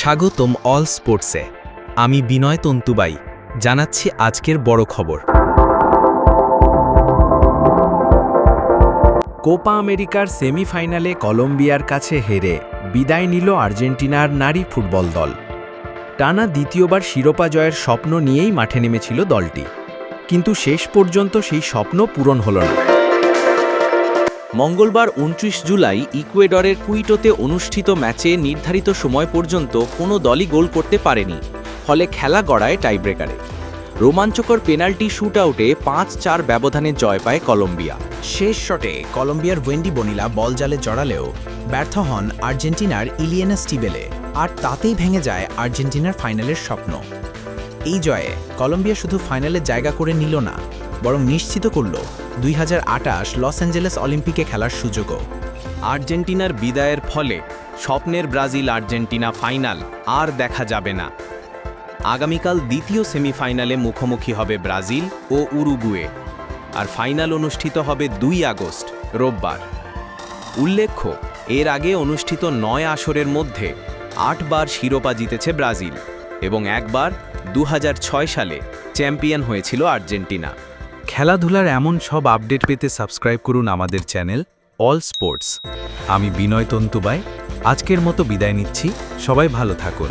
স্বাগতম অল স্পোর্টসে। আমি বিনয় তন্তুবাই, জানাচ্ছি আজকের বড় খবর। কোপা আমেরিকার সেমিফাইনালে কলম্বিয়ার কাছে হেরে বিদায় নিল আর্জেন্টিনার নারী ফুটবল দল। টানা দ্বিতীয়বার শিরোপা জয়ের স্বপ্ন নিয়েই মাঠে নেমেছিল দলটি। কিন্তু শেষ পর্যন্ত সেই স্বপ্ন পূরণ হল না। মঙ্গলবার উনত্রিশ জুলাই ইকুয়েডরের কুইটোতে অনুষ্ঠিত ম্যাচে নির্ধারিত সময় পর্যন্ত কোনো দলই গোল করতে পারেনি, ফলে খেলা গড়ায় টাইব্রেকারে। রোমাঞ্চকর পেনাল্টি শুটআউটে পাঁচ চার ব্যবধানে জয় পায় কলম্বিয়া। শেষ শটে কলম্বিয়ার ওয়েন্ডি বনিলা বল জালে জড়ালেও ব্যর্থ হন আর্জেন্টিনার ইলিয়েনা স্টিবেলে, আর তাতেই ভেঙে যায় আর্জেন্টিনার ফাইনালের স্বপ্ন। এই জয়ে কলম্বিয়া শুধু ফাইনালে জায়গা করে নিল না, বরং নিশ্চিত করল দুই হাজার আটাশ লস অ্যাঞ্জেলেস অলিম্পিকে খেলার সুযোগও। আর্জেন্টিনার বিদায়ের ফলে স্বপ্নের ব্রাজিল আর্জেন্টিনা ফাইনাল আর দেখা যাবে না। আগামীকাল দ্বিতীয় সেমিফাইনালে মুখোমুখি হবে ব্রাজিল ও উরুগুয়ে, আর ফাইনাল অনুষ্ঠিত হবে দুই আগস্ট, রোববার। উল্লেখ্য, এর আগে অনুষ্ঠিত নয় আসরের মধ্যে আটবার শিরোপা জিতেছে ব্রাজিল। এবং একবার দু হাজার ছয় সালে চ্যাম্পিয়ন হয়েছিল আর্জেন্টিনা। খেলাধুলার এমন সব আপডেট পেতে সাবস্ক্রাইব করুন আমাদের চ্যানেল অল স্পোর্টস। আমি বিনয় তন্তুবাই আজকের মতো বিদায় নিচ্ছি। সবাই ভালো থাকুন।